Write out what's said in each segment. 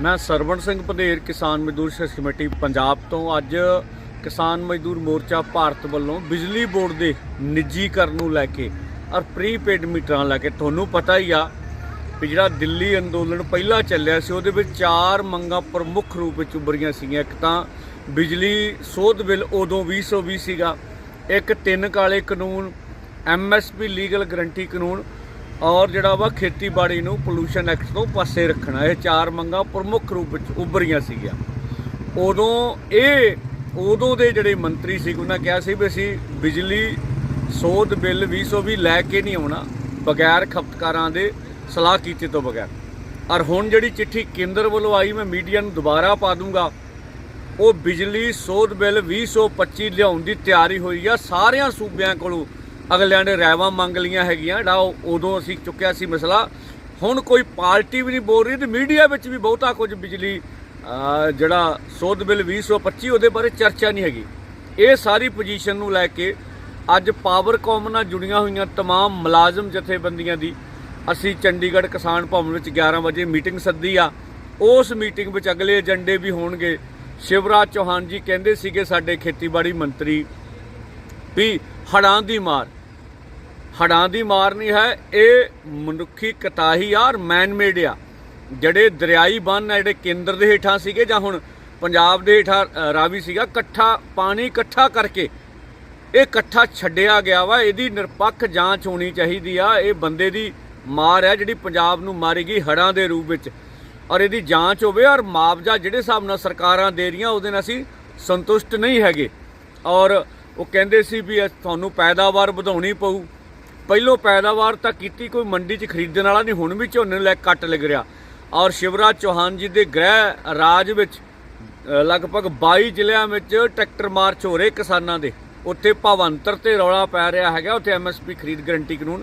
ਮੈਂ ਸਰਵਣ ਸਿੰਘ ਪਧੇਰ ਕਿਸਾਨ ਮਜ਼ਦੂਰ ਸੰਘਰਸ਼ ਕਮੇਟੀ ਪੰਜਾਬ ਤੋਂ। ਅੱਜ ਕਿਸਾਨ ਮਜ਼ਦੂਰ ਮੋਰਚਾ ਭਾਰਤ ਵੱਲੋਂ ਬਿਜਲੀ ਬੋਰਡ ਦੇ ਨਿੱਜੀਕਰਨ ਨੂੰ ਲੈ ਕੇ ਔਰ ਪ੍ਰੀਪੇਡ ਮੀਟਰਾਂ ਲੈ ਕੇ ਤੁਹਾਨੂੰ ਪਤਾ ਹੀ ਆ ਵੀ ਜਿਹੜਾ ਦਿੱਲੀ ਅੰਦੋਲਨ ਪਹਿਲਾਂ ਚੱਲਿਆ ਸੀ, ਉਹਦੇ ਵਿੱਚ ਚਾਰ ਮੰਗਾਂ ਪ੍ਰਮੁੱਖ ਰੂਪ ਵਿੱਚ ਉੱਭਰੀਆਂ ਸੀਗੀਆਂ। ਇੱਕ ਤਾਂ ਬਿਜਲੀ ਸੋਧ ਬਿੱਲ ਉਦੋਂ 2020 ਸੀਗਾ। ਇੱਕ ਤਿੰਨ ਕਾਲੇ ਕਾਨੂੰਨ ਐਮਐਸਪੀ ਲੀਗਲ ਗਰੰਟੀ ਕਾਨੂੰਨ ਔਰ ਜਿਹੜਾ ਵਾ ਖੇਤੀਬਾੜੀ ਨੂੰ ਪੋਲੂਸ਼ਨ ਐਕਟ ਤੋਂ ਪਾਸੇ ਰੱਖਣਾ, ਇਹ ਚਾਰ ਮੰਗਾਂ ਪ੍ਰਮੁੱਖ ਰੂਪ ਵਿੱਚ ਉੱਭਰੀਆਂ ਸੀਗੀਆਂ। ਉਦੋਂ ਇਹ, ਉਦੋਂ ਦੇ ਜਿਹੜੇ ਮੰਤਰੀ ਸੀ, ਉਹਨਾਂ ਕਿਹਾ ਸੀ ਵੀ ਅਸੀਂ ਬਿਜਲੀ, ਸੋਧ ਬਿੱਲ 2020 ਲੈ ਕੇ ਨਹੀਂ ਆਉਣਾ, ਬਗੈਰ ਖਪਤਕਾਰਾਂ ਦੇ ਸਲਾਹ ਕੀਤੇ ਤੋਂ ਬਗੈਰ। ਔਰ ਹੁਣ ਜਿਹੜੀ ਚਿੱਠੀ ਕੇਂਦਰ ਵੱਲੋਂ ਆਈ, ਮੈਂ ਮੀਡੀਆ ਨੂੰ ਦੁਬਾਰਾ ਪਾ ਦੂੰਗਾ, ਉਹ ਬਿਜਲੀ, ਸੋਧ ਬਿੱਲ 2025 ਲਿਆਉਣ ਦੀ ਤਿਆਰੀ ਹੋਈ ਆ, ਸਾਰਿਆਂ ਸੂਬਿਆਂ ਕੋਲੋਂ ਅਗਲਿਆਂ ਨੇ ਰਾਇਵਾਂ ਮੰਗ ਲੀਆਂ ਹੈਗੀਆਂ ਜਿਹੜਾ ਉਹ ਉਦੋਂ ਅਸੀਂ ਚੁੱਕਿਆ ਸੀ ਮਸਲਾ ਹੁਣ ਕੋਈ ਪਾਰਟੀ ਵੀ ਨਹੀਂ ਬੋਲ ਰਹੀ ਤੇ ਮੀਡੀਆ ਵਿੱਚ ਵੀ ਬਹੁਤਾ ਕੁਝ ਬਿਜਲੀ ਅਹ, ਜਿਹੜਾ ਸੋਧ ਬਿੱਲ 2025 ਉਹਦੇ ਬਾਰੇ ਚਰਚਾ ਨਹੀਂ ਹੈਗੀ ਇਹ ਸਾਰੀ ਪੋਜੀਸ਼ਨ ਨੂੰ ਲੈ ਕੇ ਅੱਜ ਪਾਵਰਕਾਮ ਨਾਲ ਜੁੜੀਆਂ ਹੋਈਆਂ तमाम ਮੁਲਾਜ਼ਮ ਜਥੇਬੰਦੀਆਂ ਦੀ ਅਸੀਂ ਚੰਡੀਗੜ੍ਹ ਕਿਸਾਨ ਭਵਨ ਵਿੱਚ 11 ਵਜੇ ਮੀਟਿੰਗ ਸੱਦੀ ਆ ਉਸ ਮੀਟਿੰਗ ਵਿੱਚ ਅਗਲੇ ਏਜੰਡੇ ਵੀ ਹੋਣਗੇ ਸ਼ਿਵਰਾਜ ਚੌਹਾਨ ਜੀ ਕਹਿੰਦੇ ਸੀਗੇ ਸਾਡੇ ਖੇਤੀਬਾੜੀ ਮੰਤਰੀ ਵੀ ਹੜਾਂ ਦੀ ਮਾਰ ਹੜਾਂ ਦੀ ਮਾਰ ਨਹੀਂ ਹੈ, ਇਹ ਮਨੁੱਖੀ ਕਤਾਹੀ ਆ ਔਰ ਮੈਨ ਮੇਡ ਆ। ਜਿਹੜੇ ਦਰਿਆਈ ਬੰਨ ਆ, ਜਿਹੜੇ ਕੇਂਦਰ ਦੇ ਹੇਠਾਂ ਸੀਗੇ ਜਾਂ ਹੁਣ ਪੰਜਾਬ ਦੇ ਹੇਠਾਂ ਰਾਵੀ ਸੀਗਾ, ਇਕੱਠਾ ਪਾਣੀ ਇਕੱਠਾ ਕਰਕੇ ਇਹ ਇਕੱਠਾ ਛੱਡਿਆ ਗਿਆ ਵਾ, ਇਹਦੀ ਨਿਰਪੱਖ ਜਾਂਚ ਹੋਣੀ ਚਾਹੀਦੀ ਆ। ਇਹ ਬੰਦੇ ਦੀ ਮਾਰ ਹੈ ਜਿਹੜੀ ਪੰਜਾਬ ਨੂੰ ਮਾਰੀ ਗਈ ਹੜਾਂ ਦੇ ਰੂਪ ਵਿੱਚ। ਔਰ ਇਹਦੀ ਜਾਂਚ ਹੋਵੇ ਔਰ ਮੁਆਵਜ਼ਾ ਜਿਹੜੇ ਹਿਸਾਬ ਨਾਲ ਸਰਕਾਰਾਂ ਦੇ ਰਹੀਆਂ, ਉਹਦੇ ਨਾਲ ਅਸੀਂ ਸੰਤੁਸ਼ਟ ਨਹੀਂ ਹੈਗੇ। ਔਰ ਉਹ ਕਹਿੰਦੇ ਸੀ ਵੀ ਤੁਹਾਨੂੰ ਪੈਦਾਵਾਰ ਵਧਾਉਣੀ ਪਊ। ਪਹਿਲੋਂ ਪੈਦਾਵਾਰ ਤਾਂ ਕੀਤੀ ਕੋਈ ਮੰਡੀ 'ਚ ਖਰੀਦਣ ਵਾਲਾ ਨਹੀਂ, ਹੁਣ ਵੀ ਝੋਨੇ ਨੂੰ ਲੈ ਕੇ ਕੱਟ ਲੱਗ ਰਿਹਾ। ਔਰ ਸ਼ਿਵਰਾਜ ਚੌਹਾਨ ਜੀ ਦੇ ਗ੍ਰਹਿ ਰਾਜ ਵਿੱਚ ਲਗਭਗ 22 ਜ਼ਿਲ੍ਹਿਆਂ ਵਿੱਚ ਟਰੈਕਟਰ ਮਾਰਚ ਹੋ ਰਹੇ ਕਿਸਾਨਾਂ ਦੇ। ਉੱਥੇ ਭਵੰਤਰ ਤੇ ਰੌਲਾ ਪੈ ਰਿਹਾ ਹੈਗਾ, ਉੱਥੇ ਐਮਐਸਪੀ ਖਰੀਦ ਗਰੰਟੀ ਕਾਨੂੰਨ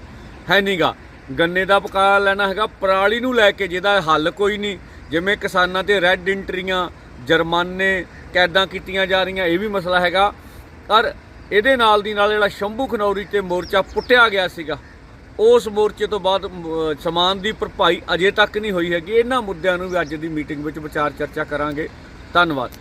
ਹੈ ਨਹੀਂਗਾ ਗੰਨੇ ਦਾ ਬਕਾਇਆ ਲੈਣਾ ਹੈਗਾ, ਪਰਾਲੀ ਨੂੰ ਲੈ ਕੇ ਜਿਹਦਾ ਹੱਲ ਕੋਈ ਨਹੀਂ, ਜਿਵੇਂ ਕਿਸਾਨਾਂ ਤੇ ਰੈੱਡ ਇੰਟਰੀਆਂ, ਜੁਰਮਾਨੇ ਕੈਦਾਂ ਕੀਤੀਆਂ ਜਾ ਰਹੀਆਂ, ਇਹ ਵੀ ਮਸਲਾ ਹੈਗਾ। ਪਰ ਇਹਦੇ ਨਾਲ ਦੀ ਨਾਲ ਜਿਹੜਾ ਸ਼ੰਭੂ ਖਨੌਰੀ ਤੇ ਮੋਰਚਾ ਪੁੱਟਿਆ ਗਿਆ ਸੀਗਾ, ਉਸ ਮੋਰਚੇ ਤੋਂ ਬਾਅਦ ਸਮਾਨ ਦੀ ਭਰਪਾਈ ਅਜੇ ਤੱਕ ਨਹੀਂ ਹੋਈ ਹੈਗੀ। ਇਹਨਾਂ ਮੁੱਦਿਆਂ ਨੂੰ ਵੀ ਅੱਜ ਦੀ ਮੀਟਿੰਗ ਵਿੱਚ ਵਿਚਾਰ ਚਰਚਾ ਕਰਾਂਗੇ। ਧੰਨਵਾਦ।